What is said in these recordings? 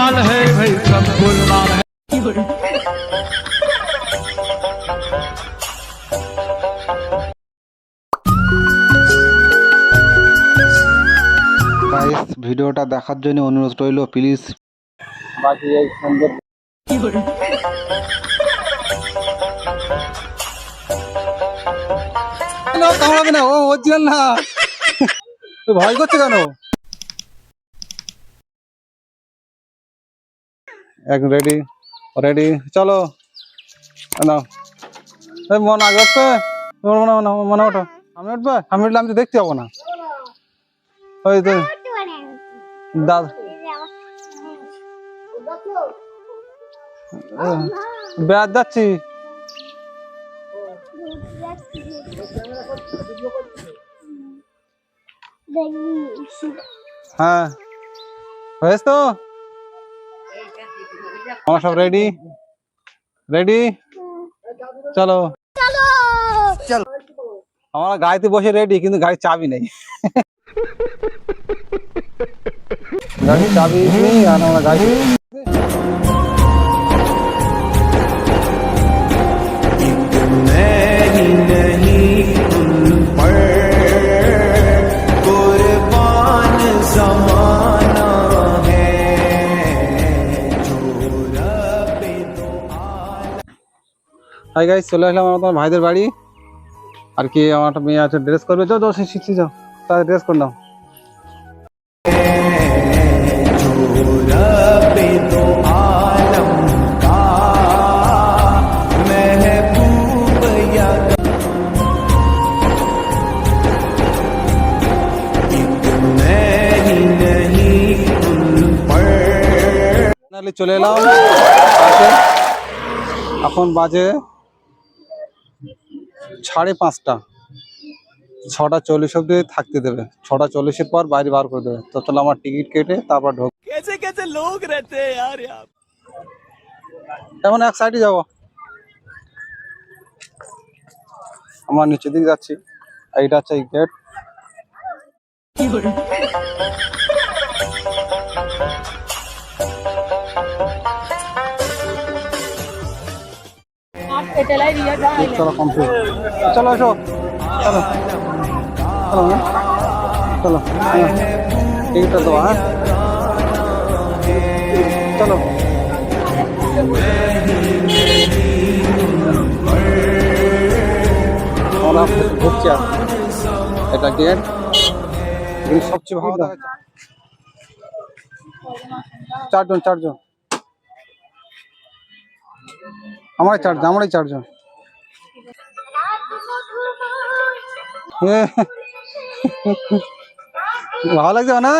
गोलमाल है भाई सब गोलमाल है গাইস ভিডিওটা দেখার জন্য অনুরোধ রইল প্লিজ বাকি এই সুন্দর না কামড়াবে না ও অরিজিনাল না তো ভয় করছে কেন এক রেডি রেডি চলো। নাও। মন আগে উঠবে? তোমার মনে মনে মনে ওঠো। আমি উঠবে? আমি উঠলে আমি তো দেখতে পাবো না। ওই তো দাদা। বেড়াত যাচ্ছি। হ্যাঁ। হয়েছ তো? আমার সব রেডি রেডি চলো। চলো। আমরা গাড়িতে বসে রেডি কিন্তু গাড়ির চাবি নেই। গাড়ির চাবি নেই আর আমরা গাড়ি হাই গাইস চলে আসলাম আমার তোমার ভাইদের বাড়ি। আর কি, আমার একটা মেয়ে আছে ড্রেস করবে। যাও যাও শিখছি যাও। তাহলে ড্রেস করে নাও। ফাইনালি চলে এলাম। পাশে। এখন বাজে সাড়ে পাঁচটা। ছটা চল্লিশ অব্দি থাকতে দেবে। ছটা চল্লিশের পর বাইরে বার করে দেবে। তো তাহলে আমার টিকিট কেটে তারপর ঢোক এখন এক সাইডে যাব। আমার নিচের দিকে যাচ্ছি। এইটা হচ্ছে এই গেট চলো কমপ্লিট চলো এসো চলো। চলো। চলো। টিকিটটা দেবো হ্যাঁ? চলো। আমরা ঢুকছি আর। এটা গেট সবচেয়ে ভালো দেখা চারজন চারজন। আমারই চারজন আমারই চারজন ভালো লাগছে না?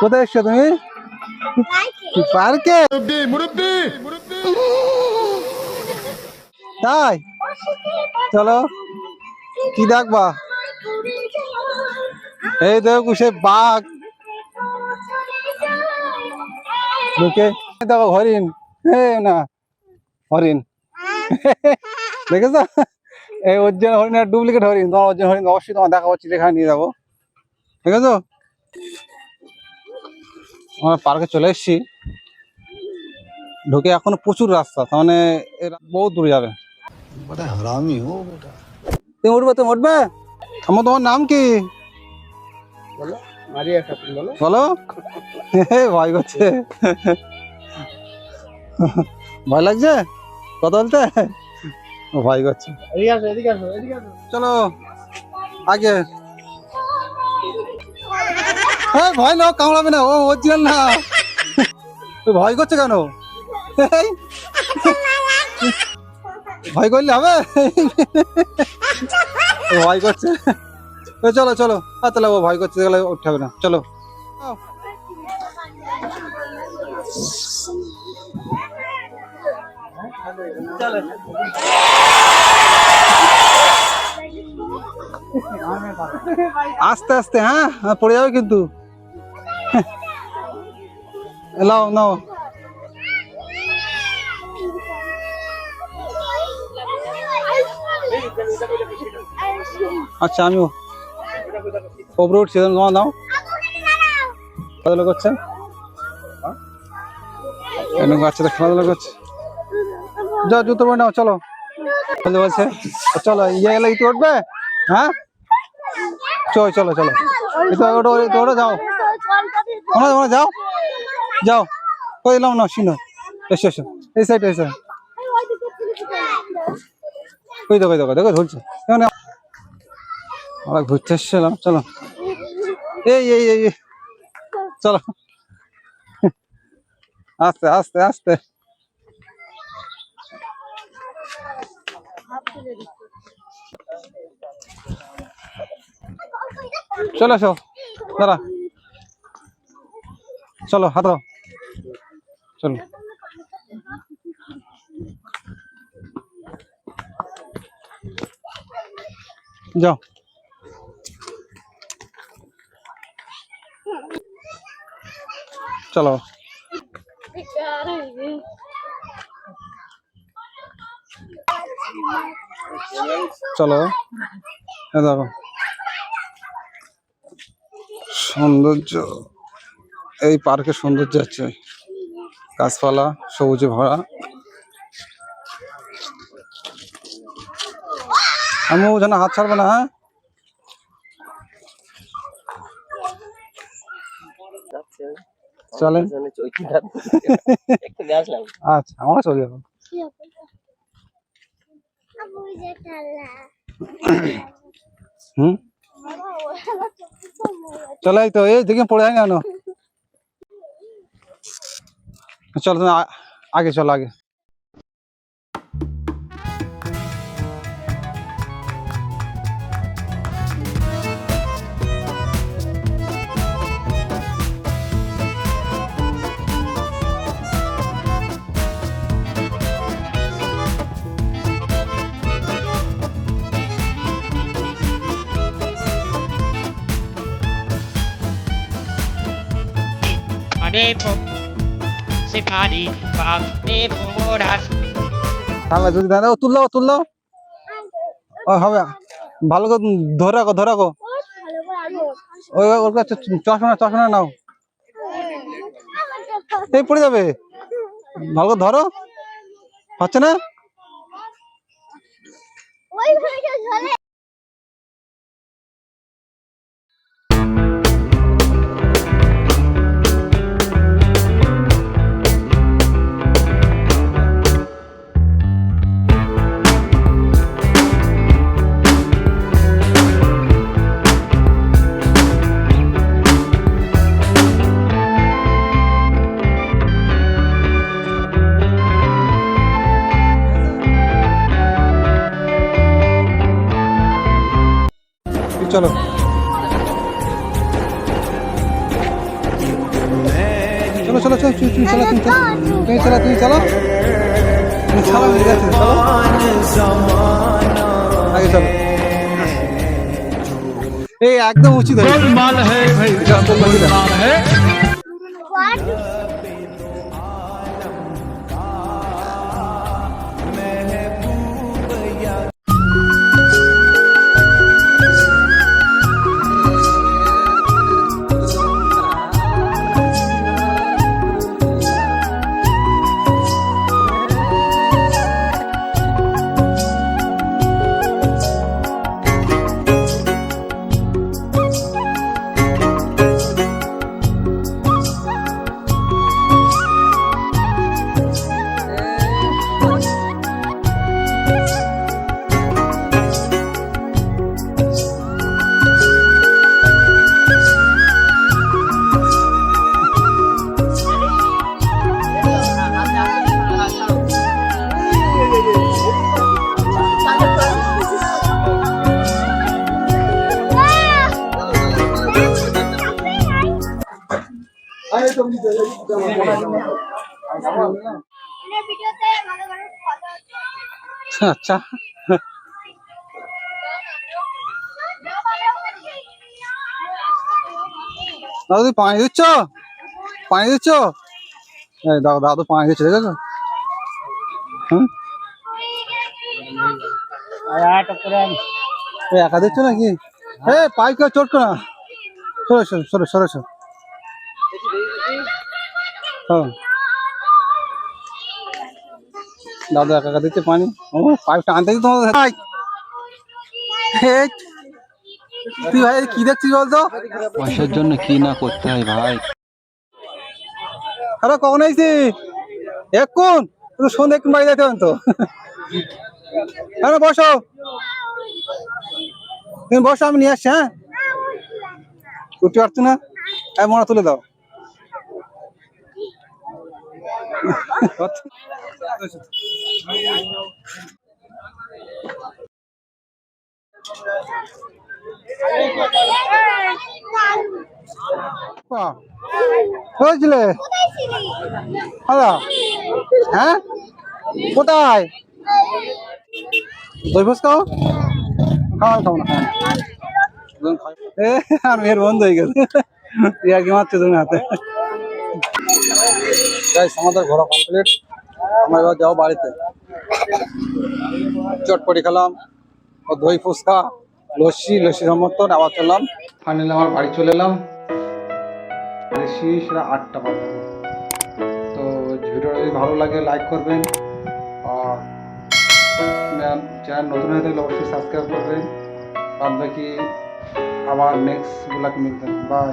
কোথায় এসছো তুমি? পার্কে? তাই? চলো কি দেখবা? এই দেখো সে বাঘ। দেখো হরিণ। না। হরিণ। দেখেছ? এই অরিজিনাল হরিণের ডুপ্লিকেট হরিণ। তোমার অরিজিনাল হরিণ অবশ্যই তোমার দেখা পাচ্ছি যেখানে নিয়ে যাব। ঠিক আছে আমরা পার্কে চলে এসেছি। ঢুকে এখনও প্রচুর রাস্তা তার মানে এরা বহু দূরে যাবে। তুমি উঠবে তুমি উঠবে? আমার তোমার নাম কি? বলো ভয় করছে। ভয় লাগছে? কথা বলতে? ভয় করছে। চলো আগে। হ্যাঁ ভয় নাও কামড়াবে না। ও অরিজিনাল না। তুই ভয় করছে কেন? ভয় করলে হবে? ভয় করছে। চলো চলো। আর তাহলে ও ভয় করছে তাহলে উঠতে হবে না। চলো। আস্তে আস্তে হ্যাঁ হ্যাঁ, পড়ে যাবে কিন্তু নাও নাও আচ্ছা আমিও ওপরে উঠছি তোমার নাও কত লোক হচ্ছে এখানে বাচ্চারা খেলাধুলা করছে যাও জুতো পরে নাও, চলো। বলতে বলছে, চলো ইয়ে গেলে ইতি উঠবে? হ্যাঁ? চলো চলো চলো। ওটা ওটা যাও। ওনা ওনা যাও? যাও। কই এলাম না শুনো এসো এসো। এই সাইড এসো। কই দেখো দেখো দেখো ঝুলছে কেমন আমরা ঘুরতে এসেছিলাম, চলো। এই এই এই। চলো। আস্তে আস্তে আস্তে। চলে এসো দাঁড়া। চলো দাও। চলো। যাও। চলো। চলো। দেখো। সৌন্দর্য। এই পার্কের সৌন্দর্য আছে গাছপালা সবুজে ভরা। আমিও যেন হাত ছাড়বে না হ্যাঁ? চলেন। আচ্ছা আমরা চলে যাব। হুম চলো এই তো এই দেখে পড়ে না কেন? চলো তুমি আগে চলো আগে যদি দেয় ও তুললো তুললো ও, হবে। ভালো করে ধরে রাখো ধরে রাখো। ওই, ওই- ওর কাছে চশমা চশমা নাও। এই পড়ে যাবে। ভালো করে ধরো। হচ্ছে না? চলো। চলো চলো চলো তুমি চলো তুমি চলো তুমি চলো তুমি চলো। তুমি চলো হয়ে গেছে চলো। আগে চলো। এই একদম উচিত হয়েছে আচ্ছা। দাদা, তুমি পানি দিচ্ছ? পানি দিচ্ছ? দাদা দাদু পানি দিচ্ছে, দেখেছ? একা দিচ্ছ নাকি? এ পাইপ চটকো না। সরে সরে সরে সরে সরে। হ্যাঁ। দাদা একা দিচ্ছে পানি ও পাইপটা আনতে দিতে তোমাদের ভাই তুই ভাই কি দেখছিস বলতো? পয়সার জন্য কি না করতে হয় ভাই? আরে কখন আইছি? এক্ষুন। তুই সন্ধ্যে একটু বাড়ি যেতে তো। হ্যাঁ বসো। তুমি বসো আমি নিয়ে আসছি হ্যাঁ? উঠতে পারছ না। এই মনে তুলে দাও। হয়েছিলে? হ্যালো? হ্যাঁ? কোথায়? দই ফুস খাও খাও খাও আর মেয়ের বন্ধ হয়ে গেছে। ইয়া কি মারছে তুমি হাতে। গাইস আমাদের ঘোরা কমপ্লিট আমরা এবার যাও বাড়িতে। চটপটি খেলাম দই ফুচকা, লস্যি লস্যি সমর্থন, আবার চললাম। ফাইনালি আমার বাড়ি চলে এলাম। সেটা আটটা পাবো তো ভিডিওটা যদি ভালো লাগে লাইক করবেন। আর চ্যানেল নতুন হয়ে থাকলে অবশ্যই সাবস্ক্রাইব করবেন। বাদ বাকি আবার নেক্সট ব্লগ মিলবেন বাই